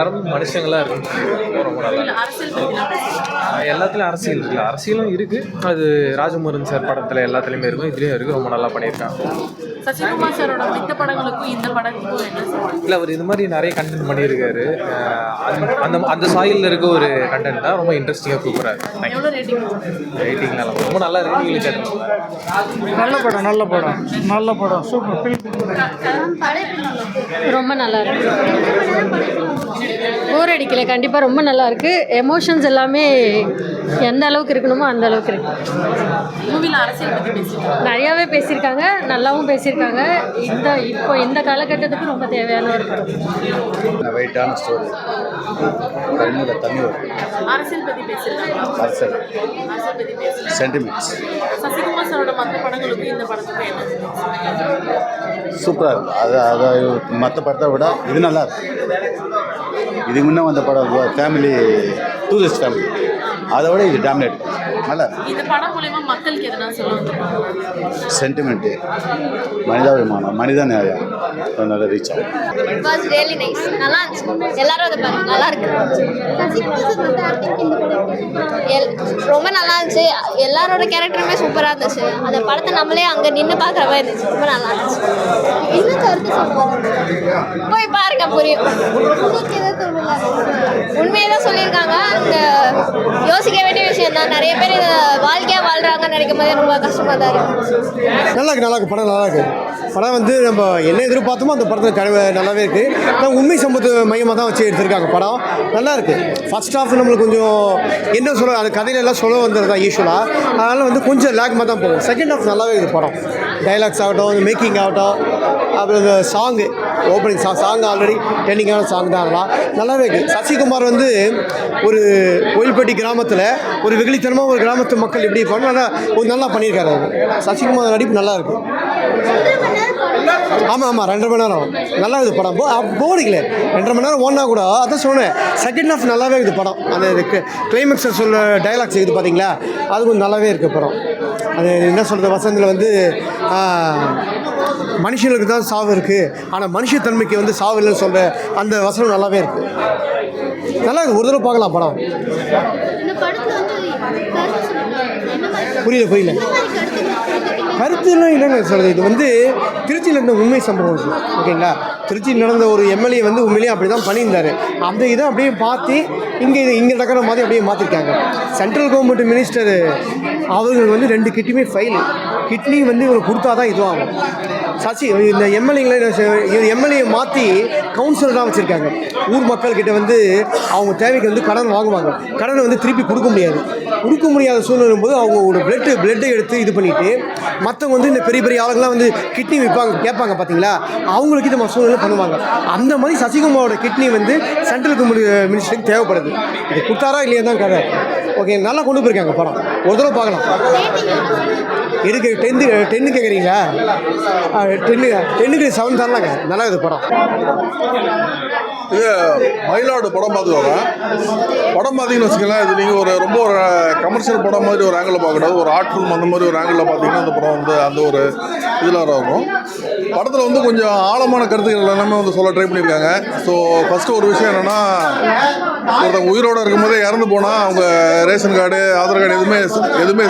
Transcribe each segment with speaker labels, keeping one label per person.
Speaker 1: எல்லாரும் மனுஷங்களா இருக்கு ரொம்ப நல்லா
Speaker 2: இல்ல அரசியல் பத்திலாம் பேசுறீங்க.
Speaker 1: எல்லாத்துலயும் அரசியல் இருக்குல்ல அரசியலும் இருக்கு. அது ராஜமுருகன் சார் படத்துல எல்லாத்துலயுமே இருக்கும். இதுலயும் இருக்கு. ரொம்ப நல்லா பண்ணியிருக்காங்க.
Speaker 2: சசிகுமார் சாரோட மித்த படங்களுக்கும் இந்த படத்துக்கும் என்ன சொல்றீங்க
Speaker 1: இல்ல அவர் இது மாதிரி நிறைய கண்டென்ட் பண்ணியிருக்காரு. அந்த- அந்த சாயிலில் இருக்க ஒரு கண்டென்ட் தான் ரொம்ப இன்ட்ரெஸ்டிங்காக சூப்பராக இருக்கு
Speaker 2: ரேட்டிங்
Speaker 1: ரேட்டிங்லாம் ரொம்ப நல்லா இருக்கு. நீங்களும்
Speaker 3: நல்ல படம் நல்ல படம். நல்ல படம். சூப்பர் ஃபில்
Speaker 4: ரொம்ப நல்லா இருக்கு. போர் அடிக்கல. கண்டிப்பாக ரொம்ப நல்லா இருக்கு. எமோஷன்ஸ் எல்லாமே எந்த அளவுக்கு இருக்கணுமோ அந்த அளவுக்கு இருக்கு.
Speaker 2: மூவில அரசியல்
Speaker 4: நிறையாவே பேசியிருக்காங்க. நல்லாவும் பேசியிருக்காங்க. இந்த இப்போ இந்த காலகட்டத்துக்கு ரொம்ப தேவையான ஒரு படம்.
Speaker 5: வெயிட்டான ஸ்டோரி கண்ணில் தண்ணி வரும்.
Speaker 2: அரசியல் பத்தி அரசியல். பேசல
Speaker 5: சென்டிமெண்ட்ஸ்
Speaker 2: சசிகுமார் சாரோட மத்த படங்களுக்கும் இந்த படத்துக்கும் என்ன?
Speaker 5: சூப்பராக இருக்கும். அது அதை மற்ற படத்தை விட இது நல்லா இருக்கு இதுக்கு முன்னே வந்த படம் ஃபேமிலி டூரிஸ்ட் ஃபேமிலி அதை விட இது டாமினேட் நல்லா
Speaker 2: இந்த படம் மூலயமா மக்களுக்கு எதனா சொல்லுவாங்க?
Speaker 5: சென்டிமெண்ட்டு மனிதாபிமானம் மனித நியாயம் நல்லா ரீச் ஆகும்.
Speaker 6: இட் வாஸ் ரியலி நைஸ் நல்லா இருந்துச்சு. எல்லாரும் அதை பாருங்க. நல்லா இருக்கு. எல் ரொம்ப நல்லா இருந்துச்சு. எல்லாரோட கேரக்டருமே சூப்பராக இருந்துச்சு. அந்த படத்தை நம்மளே அங்கே நின்று பார்க்குற மாதிரி இருந்துச்சு. ரொம்ப நல்லா இருந்துச்சு. இன்னும் கருத்து போய் பாருங்க புரியும். உண்மையை தான் சொல்லியிருக்காங்க. அந்த யோசிக்க வேண்டிய விஷயம் தான் நிறைய பேர் இதை வாழ்க்கையாக வாழ்கிறாங்கன்னு நினைக்கும் போது ரொம்ப கஷ்டமாக தான் இருக்கு.
Speaker 3: நல்லா இருக்கு நல்லா இருக்கு படம் நல்லா இருக்கு படம் வந்து நம்ம என்ன எதிர்பார்த்தோமோ அந்த படத்தில் கனவு நல்லாவே இருக்குது நம்ம உண்மை சம்பவத்து மையமாக தான் வச்சு எடுத்திருக்காங்க படம். நல்லா இருக்குது ஃபர்ஸ்ட் ஹாஃப் நம்மளுக்கு கொஞ்சம் என்ன சொல்ல அது கதையில எல்லாம் சொல்ல வந்தது தான் யூஸ்வலாக அதனால் வந்து கொஞ்சம் லேக்மாக தான் போகும். செகண்ட் ஹாஃப் நல்லாவே இருக்குது படம். டைலாக்ஸ் ஆகட்டும் மேக்கிங் ஆகட்டும். அப்புறம் இந்த song opening song song already ட்ரெண்டிங்கான சாங் தான் அதெல்லாம். நல்லாவே இருக்குது சசிகுமார் வந்து ஒரு கோயில்பட்டி கிராமத்தில் ஒரு வெகுளித்தனமாக ஒரு கிராமத்து மக்கள் எப்படி இருப்பாங்க நல்லா ஒரு நல்லா பண்ணியிருக்காரு அவர். சசிகுமார் நடிப்பு நல்லா இருக்கும் ஆமாம் ஆமாம் ரெண்டரை மணி நேரம். நல்லா இருக்குது படம். போ போடிக்கல ரெண்டரை மணி நேரம் ஓடினா கூட அதான் சொன்னேன். செகண்ட் ஹாஃப் நல்லாவே இருக்குது படம். அந்த கிளைமேக்ஸை சொல்ல டைலாக்ஸ் இது பார்த்தீங்களா அது கொஞ்சம் நல்லாவே இருக்குது படம். அது என்ன சொல்கிறது வசந்தில் வந்து மனுஷனுக்கு தான் சாவு இருக்குது ஆனால் மனுஷத்தன்மைக்கு வந்து சாவு இல்லைன்னு சொல்கிற அந்த வசனம் நல்லாவே இருக்குது நல்லா இருக்கு. ஒரு தடவை பார்க்கலாம் படம். புரியல புரியல. கருத்துலாம் இல்லைங்க சொல்கிறது இது வந்து திருச்சியில் இருந்த உண்மை சம்பவம். ஓகேங்களா? திருச்சி நடந்த ஒரு எம்எல்ஏ வந்து உண்மையிலேயே அப்படி தான் பண்ணியிருந்தார். அந்த இதை அப்படியே பார்த்து இங்கே இங்கே நடக்கிற மாதிரி அப்படியே மாற்றிருக்காங்க சென்ட்ரல் கவர்மெண்ட் மினிஸ்டர் அவர்கள் வந்து ரெண்டு கிட்டையுமே ஃபைல் கிட்னி வந்து இவர் கொடுத்தா தான் இதுவாகும். சசி இந்த எம்எல்ஏங்களை எம்எல்ஏ மாற்றி கவுன்சிலராக வச்சுருக்காங்க. ஊர் மக்கள்கிட்ட வந்து அவங்க தேவைக்கு வந்து கடன் வாங்குவாங்க. கடனை வந்து திருப்பி கொடுக்க முடியாது. கொடுக்க முடியாத சூழ்நிலை போது அவங்க ஒரு பிளட்டு பிளட்டை எடுத்து இது பண்ணிவிட்டு மற்றவங்க வந்து இந்த பெரிய பெரிய ஆளுங்களாம் வந்து கிட்னி விற்பாங்க கேட்பாங்க பார்த்தீங்களா அவங்களுக்கு இந்த மாதிரி சூழ்நிலை பண்ணுவாங்க. அந்த மாதிரி சசிகுமாரோட கிட்னி வந்து சென்ட்ரல் மினிஸ்டருக்கு தேவைப்படுது. இது கொடுத்தாரா இல்லையா தான் கதை ஓகே நல்லா கொண்டு போயிருக்காங்க படம். ஒரு தடவை பார்க்கலாம். எதுக்கு டென்த்து டென்னு கேட்குறீங்களா டென்னு டென்னுக்கு செவன் தரலாங்க. நல்லா இது படம்.
Speaker 7: இது மயிலாடு படம் பார்த்துக்கோங்க. படம் பார்த்தீங்கன்னு வச்சுக்கோங்களேன் இது நீங்கள் ஒரு ரொம்ப ஒரு கமர்ஷியல் படம் மாதிரி ஒரு ஆங்கிளில் பார்க்கக்கூடாது ஒரு ஆர்ட் ஃபிலிம் அந்த மாதிரி ஒரு ஆங்கிளில் பார்த்தீங்கன்னா அந்த படம் வந்து அந்த ஒரு இதில் இருக்கும். படத்தில் வந்து கொஞ்சம் ஆழமான கருத்துக்கள் எல்லாமே வந்து சொல்ல ட்ரை பண்ணியிருக்காங்க. ஸோ ஃபஸ்ட்டு ஒரு விஷயம் என்னென்னா ஒருத்தவங்க உயிரோடு இருக்கும்போதே இறந்து போனால் அவங்க ரேஷன் கார்டு ஆதார் கார்டு எதுவுமே எதுவுமே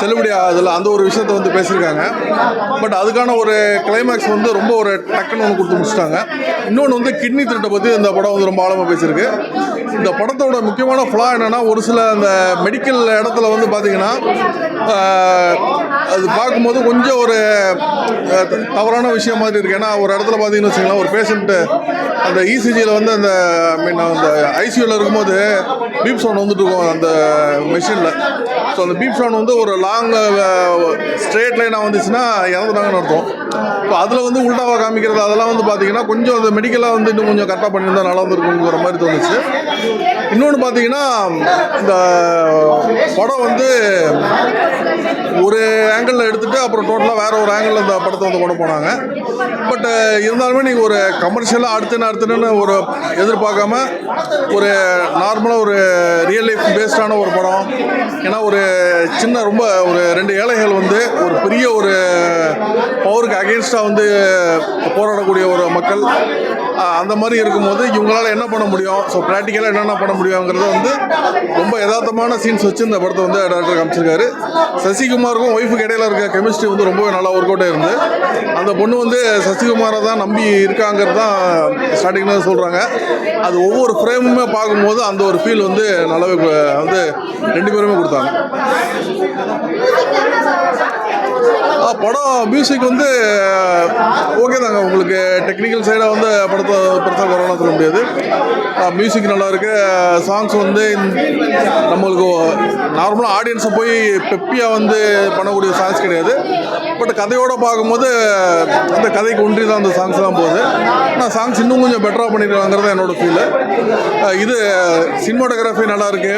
Speaker 7: செல்லுபடி ஆகுதில்ல. அந்த ஒரு விஷயத்த வந்து பேசியிருக்காங்க. பட் அதுக்கான ஒரு கிளைமேக்ஸ் வந்து ரொம்ப ஒரு டக்குன்னு ஒன்று கொடுத்து முடிச்சிட்டாங்க. இன்னொன்று வந்து கிட்னி திருட்டை பற்றி இந்த படம் வந்து ரொம்ப ஆழமாக பேசியிருக்கு. இந்த படத்தோட முக்கியமான ஃப்ளா என்னென்னா ஒரு சில அந்த மெடிக்கல் இடத்துல வந்து பார்த்தீங்கன்னா அது பார்க்கும்போது கொஞ்சம் ஒரு தவறான விஷயம் மாதிரி இருக்குது ஏன்னா ஒரு இடத்துல பார்த்தீங்கன்னு வச்சுக்கலாம் ஒரு பேஷண்ட்டு அந்த இசிஜியில் வந்து அந்த மீன் அந்த ஐசியூவில் இருக்கும்போது பீப் சவுண்ட் வந்துட்டு இருக்கும் அந்த மெஷினில் ஸோ அந்த பீப் சவுண்ட் வந்து ஒரு லாங் ஸ்ட்ரேட் லைனாக வந்துச்சுன்னா இறந்துட்டாங்கன்னு அர்த்தம். ஸோ அதில் வந்து உள்டாவாக காமிக்கிறது அதெல்லாம் வந்து பார்த்தீங்கன்னா கொஞ்சம் அந்த மெடிக்கலாக வந்து இன்னும் கொஞ்சம் கரெக்டாக பண்ணியிருந்தா நல்லா இருந்திருக்குங்கிற மாதிரி தோணுச்சு. இன்னொன்று பார்த்தீங்கன்னா இந்த படம் வந்து ஒரு ஆங்கிளில் எடுத்துகிட்டு அப்புறம் டோட்டலாக வேறு ஒரு ஆங்கிளில் இந்த படத்தை வந்து கொண்டு போனாங்க. பட் uh, இருந்தாலுமே நீங்கள் ஒரு கமர்ஷியலாக அடுத்துன்னு அடுத்துன்னு ஒரு எதிர்பார்க்காம ஒரு நார்மலாக ஒரு ரியல் லைஃப் பேஸ்டான ஒரு படம். ஏன்னா ஒரு சின்ன ரொம்ப ஒரு ரெண்டு ஏழைகள் வந்து ஒரு பெரிய ஒரு பவருக்கு அகேன்ஸ்டாக வந்து போராடக்கூடிய ஒரு மக்கள். அந்த மாதிரி இருக்கும்போது இவங்களால என்ன பண்ண முடியும்? ஸோ ப்ராக்டிக்கலாக என்னென்ன பண்ண முடியுங்கிறத வந்து ரொம்ப யதார்த்தமான சீன்ஸ் வச்சு இந்த படத்தை வந்து டேரக்டர் காமிச்சிருக்காரு. சசிகுமாருக்கும் ஒய்ஃபுக்கு இடையில இருக்க கெமிஸ்ட்ரி வந்து ரொம்பவே நல்லா ஒர்க் அவுட் இருந்து அந்த பொண்ணு வந்து சசிகுமாரை தான் நம்பி இருக்காங்கிறது தான் ஸ்டார்டிங்கில் சொல்கிறாங்க அது ஒவ்வொரு ஃப்ரேமுமே பார்க்கும்போது அந்த ஒரு ஃபீல் வந்து நல்லாவே வந்து ரெண்டு பேருமே கொடுத்தாங்க. படம் மியூசிக் வந்து ஓகே தாங்க. உங்களுக்கு டெக்னிக்கல் சைடாக வந்து படத்தை பெருசாக கொரோனா சொல்ல முடியாது. மியூசிக் நல்லா இருக்கு. சாங்ஸ் வந்து நம்மளுக்கு நார்மலாக ஆடியன்ஸை போய் பெப்பியாக வந்து பண்ணக்கூடிய சாங்ஸ் கிடையாது. பட் கதையோடு பார்க்கும்போது அந்த கதைக்கு ஒன்றி தான் அந்த சாங்ஸ்லாம் போகுது. ஆனால் சாங்ஸ் இன்னும் கொஞ்சம் பெட்டராக பண்ணிடுவாங்கிறது என்னோட ஃபீலு இது சினிமாட்டோகிராஃபி நல்லா இருக்கு.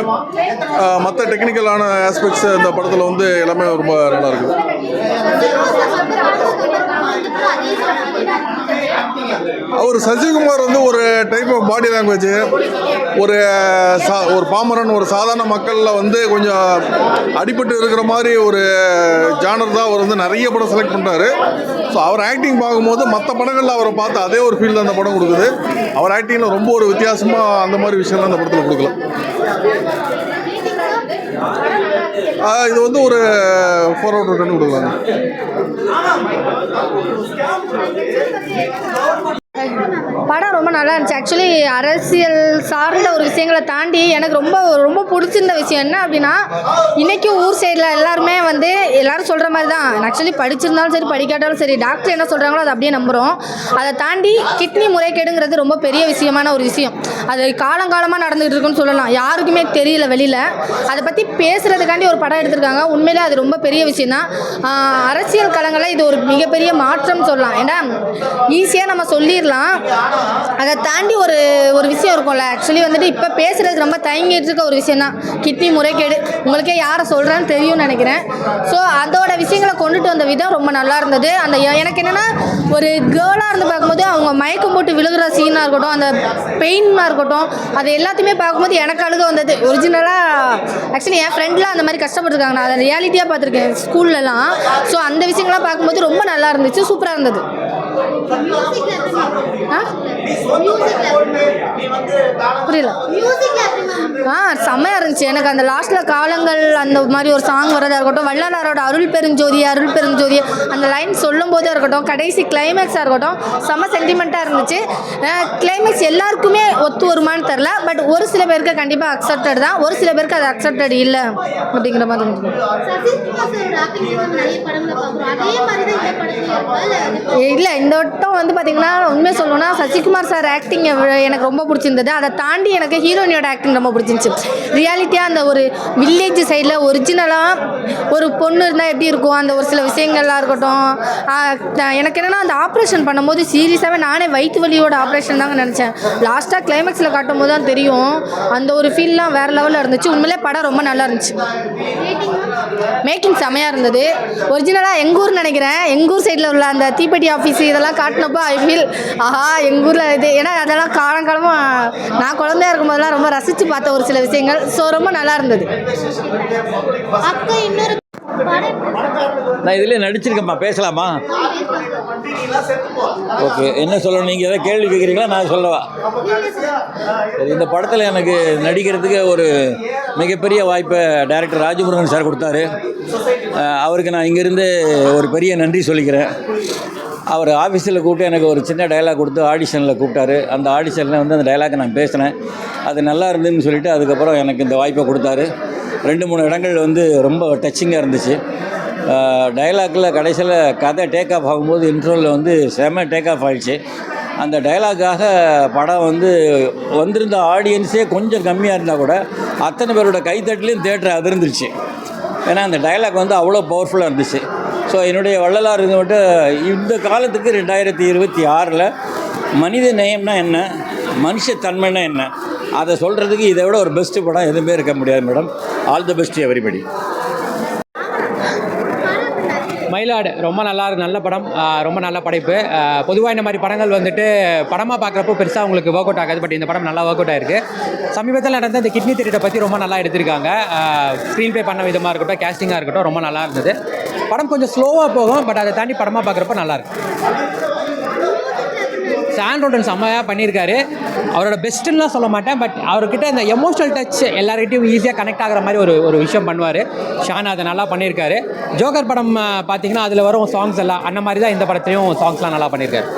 Speaker 7: மற்ற டெக்னிக்கலான ஆஸ்பெக்ட்ஸ் இந்த படத்தில் வந்து எல்லாமே ரொம்ப நல்லா இருக்குது அவர் சசிகுமார் வந்து ஒரு டைப் ஆஃப் பாடி லாங்குவேஜ் ஒரு சா ஒரு பாமரன் ஒரு சாதாரண மக்களில் வந்து கொஞ்சம் அடிபட்டு இருக்கிற மாதிரி ஒரு ஜானர் தான் அவர் வந்து நிறைய படம் செலக்ட் பண்ணுறாரு ஸோ அவர் ஆக்டிங் பார்க்கும்போது மற்ற படங்களில் அவரை பார்த்து அதே ஒரு ஃபீல் அந்த படம் கொடுக்குது. அவர் ஆக்டிங்கில் ரொம்ப ஒரு வித்தியாசமாக அந்த மாதிரி விஷயம்லாம் அந்த படத்தில் கொடுக்கலாம் இது வந்து ஒரு ஃபோர் அவுட் ரிட்டர்ன் கொடுக்கலாங்க
Speaker 8: படம் ரொம்ப நல்லா இருந்துச்சு. ஆக்சுவலி அரசியல் சார்ந்த ஒரு விஷயங்களை தாண்டி எனக்கு ரொம்ப ரொம்ப பிடிச்சிருந்த விஷயம் என்ன அப்படின்னா இன்றைக்கும் ஊர் சைடில் எல்லாருமே வந்து எல்லாரும் சொல்கிற மாதிரி தான். ஆக்சுவலி படிச்சிருந்தாலும் சரி படிக்காட்டாலும் சரி டாக்டர் என்ன சொல்கிறாங்களோ அதை அப்படியே நம்புகிறோம் அதை தாண்டி கிட்னி முறைகேடுங்கிறது ரொம்ப பெரிய விஷயமான ஒரு விஷயம். அது காலங்காலமாக நடந்துகிட்டு இருக்குன்னு சொல்லலாம். யாருக்குமே தெரியல வெளியில். அதை பற்றி பேசுகிறதுக்காண்டி ஒரு படம் எடுத்திருக்காங்க. உண்மையிலே அது ரொம்ப பெரிய விஷயம் தான். அரசியல் களங்களில் இது ஒரு மிகப்பெரிய மாற்றம் சொல்லலாம். ஏன்னா ஈஸியாக நம்ம சொல்லிடலாம். அதை தாண்டி ஒரு ஒரு விஷயம் இருக்கும்ல. ஆக்சுவலி வந்துட்டு இப்போ பேசுகிறதுக்கு ரொம்ப தயங்கிட்டு இருக்க ஒரு விஷயம் தான் கிட்னி முறைகேடு. உங்களுக்கே யாரை சொல்கிறான்னு தெரியும்னு நினைக்கிறேன். ஸோ அதோட விஷயங்களை கொண்டுட்டு வந்த விதம் ரொம்ப நல்லா இருந்தது. அந்த எனக்கு என்னென்னா ஒரு கேர்ளாக இருந்து பார்க்கும்போது அவங்க மயக்கம் போட்டு விழுகிற சீனாக இருக்கட்டும் அந்த பெயினாக இருக்கட்டும் அது எல்லாத்தையுமே பார்க்கும்போது எனக்கு அழுக வந்தது. ஒரிஜினலாக ஆக்சுவலி என் ஃப்ரெண்ட்லாம் அந்த மாதிரி கஷ்டப்பட்டுருக்காங்க. நான் அதை ரியாலிட்டியாக பார்த்துருக்கேன் ஸ்கூல்லலாம் ஸோ அந்த விஷயங்கள்லாம் பார்க்கும்போது ரொம்ப நல்லா இருந்துச்சு. சூப்பராக இருந்தது. புரியல. ஆ செம்மையாக இருந்துச்சு. எனக்கு அந்த லாஸ்ட்டில் காலங்கள் அந்த மாதிரி ஒரு சாங் வரதா இருக்கட்டும் வள்ளலாரோட அருள் பெருஞ்சோதி அருள் பெருஞ்சோதி அந்த லைன் சொல்லும் போதா இருக்கட்டும் கடைசி கிளைமேக்ஸாக இருக்கட்டும் செம்ம சென்டிமெண்ட்டாக இருந்துச்சு. கிளைமேக்ஸ் எல்லாருக்குமே ஒத்து வருமான்னு தெரில பட் ஒரு சில பேருக்கு கண்டிப்பாக அக்செப்டட் தான். ஒரு சில பேருக்கு அது அக்செப்டட் இல்லை அப்படிங்கிற மாதிரி இல்லை இந்த மொத்தம் வந்து பார்த்தீங்கன்னா உண்மை சொல்லணும்னா சசிகுமார் சார் ஆக்டிங் எனக்கு ரொம்ப பிடிச்சிருந்தது. அதை தாண்டி எனக்கு ஹீரோனியோட ஆக்டிங் ரொம்ப பிடிச்சிருந்துச்சு. ரியாலிட்டியாக அந்த ஒரு வில்லேஜ் சைடில் ஒரிஜினலாக ஒரு பொண்ணு இருந்தால் எப்படி இருக்கும்? அந்த ஒரு சில விஷயங்கள்லாம் இருக்கட்டும். எனக்கு என்னென்னா அந்த ஆப்ரேஷன் பண்ணும்போது சீரியஸாகவே நானே வயிற்று வலியோட ஆப்ரேஷன் தாங்க நினச்சேன். லாஸ்ட்டாக கிளைமேக்ஸில் காட்டும் போது தான் தெரியும். அந்த ஒரு ஃபீல்லாம் வேறு லெவலில் இருந்துச்சு. உண்மையிலே படம் ரொம்ப நல்லா இருந்துச்சு. மேக்கிங் செமையாக இருந்தது. ஒரிஜினலாக எங்கள் ஊர் நினைக்கிறேன். எங்கள் ஊர் சைடில் உள்ள அந்த தீப்பெட்டி ஆஃபீஸ் இதெல்லாம் காட்டினப்போ ஐ ஃபீல் ஆஹா எங்கள் ஊரில் இது ஏன்னா அதெல்லாம் காலங்காலமாக நான் குழந்தையா இருக்கும்போதெல்லாம் ரொம்ப ரசித்து பார்த்த ஒரு சில விஷயங்கள். ஸோ ரொம்ப நல்லா இருந்தது.
Speaker 9: அக்கா இன்னொரு படம்.
Speaker 10: நான் இதில் நடிச்சிருக்கேம்மா பேசலாமா? ஓகே என்ன சொல்லணும் நீங்கள் எதாவது கேள்வி கேட்குறீங்களா? நான் சொல்லவா? சரி இந்த படத்தில் எனக்கு நடிக்கிறதுக்கு ஒரு மிகப்பெரிய வாய்ப்பை டைரக்டர் ராஜமுருகன் சார் கொடுத்தாரு. அவருக்கு நான் இங்கேருந்து ஒரு பெரிய நன்றி சொல்லிக்கிறேன். அவர் ஆஃபீஸில் கூப்பிட்டு எனக்கு ஒரு சின்ன டயலாக் கொடுத்து ஆடிஷனில் கூப்பிட்டாரு. அந்த ஆடிஷனில் வந்து அந்த டயலாக்கை நான் பேசினேன். அது நல்லா இருந்துன்னு சொல்லிட்டு அதுக்கப்புறம் எனக்கு இந்த வாய்ப்பை கொடுத்தாரு. ரெண்டு மூணு இடங்கள் வந்து ரொம்ப டச்சிங்காக இருந்துச்சு. டைலாக்கில் கடைசியில் கதை டேக் ஆஃப் ஆகும்போது இன்ட்ரோவில் வந்து செம டேக் ஆஃப் ஆயிடுச்சு. அந்த டைலாக்காக படம் வந்து வந்திருந்த ஆடியன்ஸே கொஞ்சம் கம்மியாக இருந்தால் கூட அத்தனை பேரோட கைத்தட்டிலையும் தேட்டர் அதிர்ந்துருச்சு. ஏன்னா அந்த டைலாக் வந்து அவ்வளோ பவர்ஃபுல்லாக இருந்துச்சு. ஸோ என்னுடைய வள்ளலார் இது மட்டும் இந்த காலத்துக்கு ரெண்டாயிரத்தி இருபத்தி ஆறில் மனித நேயம்னா என்ன? மனுஷத்தன்மைனா என்ன? அதை சொல்கிறதுக்கு இதை விட ஒரு பெஸ்ட்டு படம் எதுவுமே இருக்க முடியாது madam. All the best everybody
Speaker 11: மயிலாடு ரொம்ப நல்லா நல்ல படம். ரொம்ப நல்ல படைப்பு. பொதுவாக இந்த மாதிரி படங்கள் வந்துட்டு படமாக பார்க்குறப்போ பெருசாக உங்களுக்கு ஒர்க் அவுட் ஆகாது பட் இந்த படம் நல்லா ஒர்க் அவுட் ஆயிருக்கு. சமீபத்தில் நடந்த இந்த கிட்னி திருட்டை பற்றி ரொம்ப நல்லா எடுத்திருக்காங்க. ஸ்க்ரீன் ப்ளே பண்ண விதமாக இருக்கட்டும் கேஸ்டிங்காக இருக்கட்டும் ரொம்ப நல்லா இருந்தது. படம் கொஞ்சம் ஸ்லோவாக போகும் பட் அதை தாண்டி படமாக பார்க்குறப்ப நல்லாயிருக்கும் சாண்ட்ரோடன் செம்மையாக பண்ணியிருக்காரு. அவரோட பெஸ்ட்டுலாம் சொல்ல மாட்டேன் பட் அவர்கிட்ட இந்த எமோஷனல் டச் எல்லாருக்கிட்டையும் ஈஸியாக கனெக்ட் ஆகிற மாதிரி ஒரு ஒரு விஷயம் பண்ணுவார். ஷான் அதை நல்லா பண்ணியிருக்காரு. ஜோக்கர் படம் பார்த்தீங்கன்னா அதில் வரும் சாங்ஸ் எல்லாம் அந்த மாதிரி தான் இந்த படத்துலையும் சாங்ஸ்லாம் நல்லா பண்ணியிருக்காரு.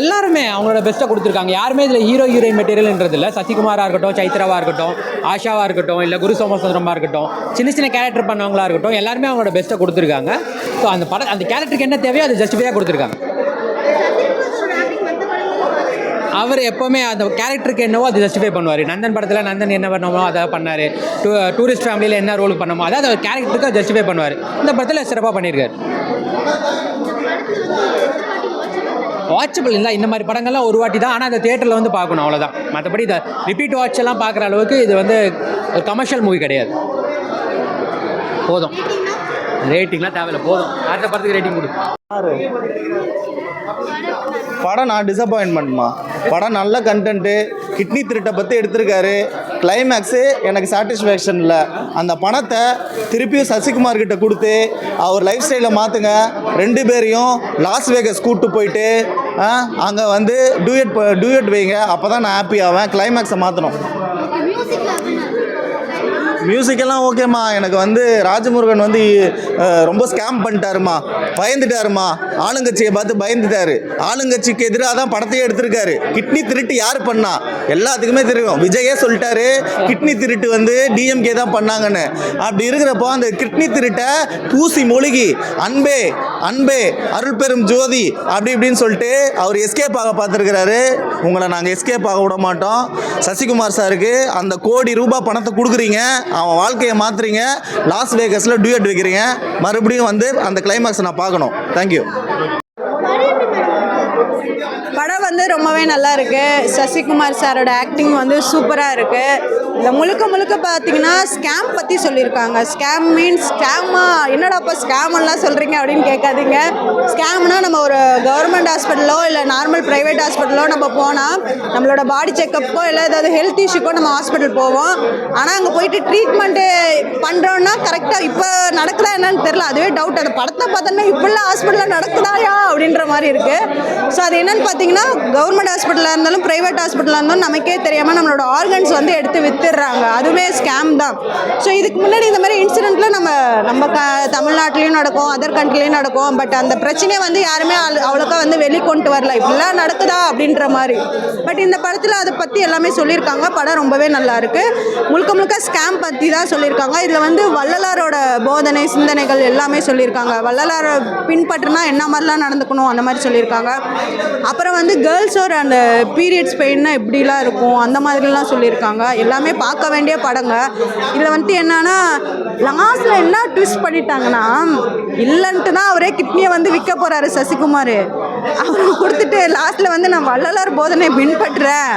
Speaker 11: எல்லாருமே அவங்களோட பெஸ்ட்டை கொடுத்துருக்காங்க. யாருமே இதில் ஹீரோ ஹீரோயின் மெட்டீரியல்ன்றது இல்லை. சசிகுமாராக இருக்கட்டும் சைத்ராவாக இருக்கட்டும் ஆஷாவாக இருக்கட்டும் இல்லை குரு சோமசுந்தரமாக இருக்கட்டும் சின்ன சின்ன கேரக்டர் பண்ணவங்களா இருக்கட்டும் எல்லாருமே அவங்களோட பெஸ்ட்டை கொடுத்துருக்காங்க. ஸோ அந்த படம் அந்த கேரக்டருக்கு என்ன தேவையோ அது ஜஸ்டிஃபையாக கொடுத்துருக்காங்க. அவர் எப்போவுமே அந்த கேரக்டருக்கு என்னவோ அது ஜஸ்டிஃபை பண்ணுவார். நந்தன் படத்தில் நந்தன் என்ன பண்ணமோ அதை பண்ணார். டூ டூரிஸ்ட் ஃபேமிலியில் என்ன ரோல் பண்ணமோ அதாவது அவர் கேரக்டருக்கு ஜஸ்டிஃபை பண்ணுவார். இந்த படத்தில் சிறப்பாக பண்ணியிருக்காரு. வாட்சபிள் இல்லை இந்த மாதிரி படங்கள்லாம் ஒரு வாட்டி தான் ஆனால் அந்த தேட்டரில் வந்து பார்க்கணும் அவ்வளோதான் மற்றபடி இதை ரிப்பீட் வாட்ச் எல்லாம் பார்க்குற அளவுக்கு இது வந்து ஒரு கமர்ஷியல் மூவி கிடையாது. போதும். ரேட்டிங்லாம் தேவையில்ல போதும். அடுத்த படத்துக்கு ரேட்டிங் கொடு.
Speaker 12: படம் நான் டிசப்பாயின்மெண்ட்மா படம் நல்ல கண்டென்ட்டு கிட்னி திருட்டை பற்றி எடுத்திருக்காரு. கிளைமேக்ஸு எனக்கு சாட்டிஸ்ஃபேக்ஷன் இல்லை. அந்த பணத்தை திருப்பியும் சசிகுமார் கிட்ட கொடுத்து அவர் லைஃப் ஸ்டைலை மாற்றுங்க ரெண்டு பேரையும் லாஸ் வேகஸ் கூட்டு போயிட்டு அங்கே வந்து டூயட் டூயட் வைங்க. அப்போ தான் நான் ஹாப்பி ஆவேன். கிளைமேக்ஸை மாற்றணும் மியூசிக்கெல்லாம் ஓகேம்மா எனக்கு வந்து ராஜமுருகன் வந்து ரொம்ப ஸ்கேம் பண்ணிட்டாருமா. பயந்துட்டாருமா. ஆளுங்கட்சியை பார்த்து பயந்துட்டாரு. ஆளுங்கட்சிக்கு எதிராக தான் படத்தையே எடுத்திருக்காரு. கிட்னி திருட்டு யார் பண்ணா? எல்லாத்துக்குமே தெரியும். விஜயே சொல்லிட்டாரு. கிட்னி திருட்டு வந்து டிஎம்கே தான் பண்ணாங்கன்னு. அப்படி இருக்கிறப்போ அந்த கிட்னி திருட்டை பூசி மொழிகி அன்பே அன்பே அருள் பெரும் ஜோதி அப்படி இப்படின்னு சொல்லிட்டு அவர் எஸ்கேப் ஆக பார்த்துருக்கிறாரு. உங்களை நாங்கள் எஸ்கேப் ஆக விட மாட்டோம். சசிகுமார் சாருக்கு அந்த கோடி ரூபாய் பணத்தை கொடுக்குறீங்க. அவன் வாழ்க்கையை மாற்றுறீங்க லாஸ் வேகஸில் டூயட் வைக்கிறீங்க. மறுபடியும் வந்து அந்த கிளைமேக்ஸ் நான் பார்க்கணும். தேங்க்யூ
Speaker 13: படம் வந்து ரொம்பவே நல்லா இருக்கு. சசிகுமார் சாரோட ஆக்டிங் வந்து சூப்பராக இருக்குது இந்த முழுக்க முழுக்க பார்த்தீங்கன்னா ஸ்கேம் பற்றி சொல்லியிருக்காங்க. ஸ்கேம் மீன்ஸ் ஸ்கேமா என்னடாப்பா ஸ்கேம் எல்லாம் சொல்கிறீங்க அப்படின்னு கேட்காதீங்க. ஸ்கேம்னா நம்ம ஒரு கவர்மெண்ட் ஹாஸ்பிட்டலோ இல்லை நார்மல் ப்ரைவேட் ஹாஸ்பிட்டலோ நம்ம போனால் நம்மளோட பாடி செக்கப்போ இல்லை ஏதாவது ஹெல்த் இஷ்யூக்கோ நம்ம ஹாஸ்பிட்டல் போவோம். ஆனால் அங்கே போயிட்டு ட்ரீட்மெண்ட்டு பண்ணுறோன்னா கரெக்டாக இப்போ நடக்குதா என்னன்னு தெரில அதுவே டவுட் அந்த படத்தை பார்த்தோன்னா இப்படிலாம் ஹாஸ்பிட்டலில் நடக்குதாயா அப்படின்ற மாதிரி இருக்குது ஸோ அது என்னென்னு பார்த்தீங்கன்னா கவர்மெண்ட் ஹாஸ்பிட்டலாக இருந்தாலும் ப்ரைவேட் ஹாஸ்பிட்டலாக இருந்தாலும் நமக்கே தெரியாமல் நம்மளோட ஆர்கன்ஸ் வந்து எடுத்து வித்துடுறாங்க அதுவே ஸ்கேம் தான். ஸோ இதுக்கு முன்னாடி இந்த மாதிரி இன்சிடெண்ட்டில் நம்ம நம்ம க தமிழ்நாட்டிலையும் நடக்கும் அதர் கண்ட்ரிலையும் நடக்கும். பட் அந்த பிரச்சனையை வந்து யாருமே அவ்வளோக்கா வந்து வெளிக்கொண்டு வரல. இப்படிலாம் நடக்குதா அப்படின்ற மாதிரி. பட் இந்த படத்தில் அதை பற்றி எல்லாமே சொல்லியிருக்காங்க. படம் ரொம்பவே நல்லா இருக்கு. முழுக்க முழுக்க ஸ்கேம் பற்றி தான் சொல்லியிருக்காங்க. இதில் வந்து வள்ளலாரோட போதனை சிந்தனைகள் எல்லாமே சொல்லியிருக்காங்க. வள்ளலாரை பின்பற்றினா என்ன மாதிரிலாம் நடந்துக்கணும் அந்த மாதிரி சொல்லியிருக்காங்க. அப்புறம் வந்து கேர்ள்ஸோட அந்த பீரியட்ஸ் பெயின்னா எப்படிலாம் இருக்கும்? அந்த மாதிரிலாம் சொல்லியிருக்காங்க. எல்லாமே பார்க்க வேண்டிய படங்க. இதில் வந்துட்டு என்னன்னா லாஸ்ட்டில் என்ன ட்விஸ்ட் பண்ணிட்டாங்கன்னா இல்லைன்ட்டு தான் அவரே கிட்னியை வந்து விற்க போகிறாரு சசிகுமார். அவருக்கு கொடுத்துட்டு லாஸ்ட்டில் வந்து நான் வள்ளலார் போதனை பின்பற்றுறேன்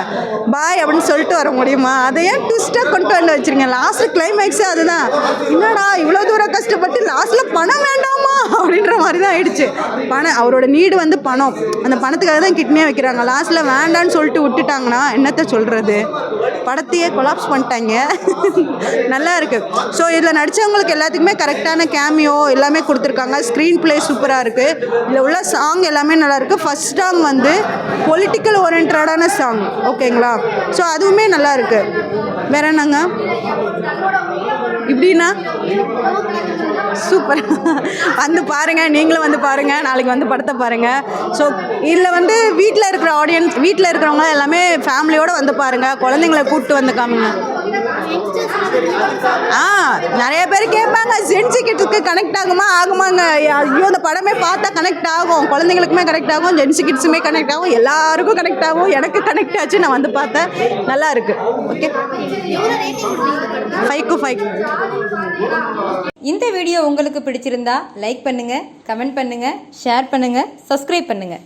Speaker 13: பாய் அப்படின்னு சொல்லிட்டு வர முடியுமா? அதை ஏன் ட்விஸ்ட்டாக கொண்டு வந்து வச்சுருங்க? லாஸ்ட்டு கிளைமேக்ஸே அதுதான். என்னடா இவ்வளோ தூரம் கஷ்டப்பட்டு லாஸ்ட்டில் பணம் வேண்டாமா? அப்படின்ற மாதிரி தான் ஆயிடுச்சு. பணம் அவரோட நீடு வந்து பணம். அந்த பணத்துக்காக தான் கிட்னியாக வைக்கிறாங்க. லாஸ்ட்டில் வேண்டான்னு சொல்லிட்டு விட்டுட்டாங்கன்னா என்னத்த சொல்கிறது படத்தையே கொலாப்ஸ் பண்ணிட்டாங்க. நல்லா இருக்குது ஸோ இதில் நடித்தவங்களுக்கு எல்லாத்துக்குமே கரெக்டான கேமியோ எல்லாமே கொடுத்துருக்காங்க. ஸ்க்ரீன் ப்ளே சூப்பராக இருக்குது இதில் உள்ள சாங் எல்லாமே நல்லா இருக்குது ஃபர்ஸ்ட் சாங் வந்து பொலிட்டிக்கல் ஓரியன்டான சாங் ஓகேங்களா ஸோ அதுவுமே நல்லா இருக்கு. வேற என்னங்க? இப்படின்னா? சூப்பர் வந்து பாருங்க நீங்களும் வந்து பாருங்க நாளைக்கு வந்து படத்தை பாருங்க. ஸோ இதில் வந்து வீட்டில் இருக்கிற ஆடியன்ஸ் வீட்டில் இருக்கிறவங்க எல்லாமே ஃபேமிலியோடு வந்து பாருங்க. குழந்தைங்கள கூப்பிட்டு வந்து காமிங்க. ஆ நிறைய பேர் கேட்பாங்க ஜென்சி கனெக்ட் ஆகுமா ஆகுமாங்க. ஐயோ இந்த படமே பார்த்தா கனெக்ட் ஆகும். குழந்தைங்களுக்குமே கனெக்ட் ஆகும் ஜென்சி கிட்ஸுமே கனெக்ட் ஆகும் எல்லாருக்கும் கனெக்ட் ஆகும் எனக்கு கனெக்ட் ஆச்சு நான் வந்து பார்த்தேன். நல்லா இருக்கு. ஓகே ஃபைவ்க்கு ஃபைவ்
Speaker 14: இந்த வீடியோ உங்களுக்கு பிடிச்சிருந்தா லைக் பண்ணுங்க கமெண்ட் பண்ணுங்க ஷேர் பண்ணுங்க சப்ஸ்கிரைப் பண்ணுங்க.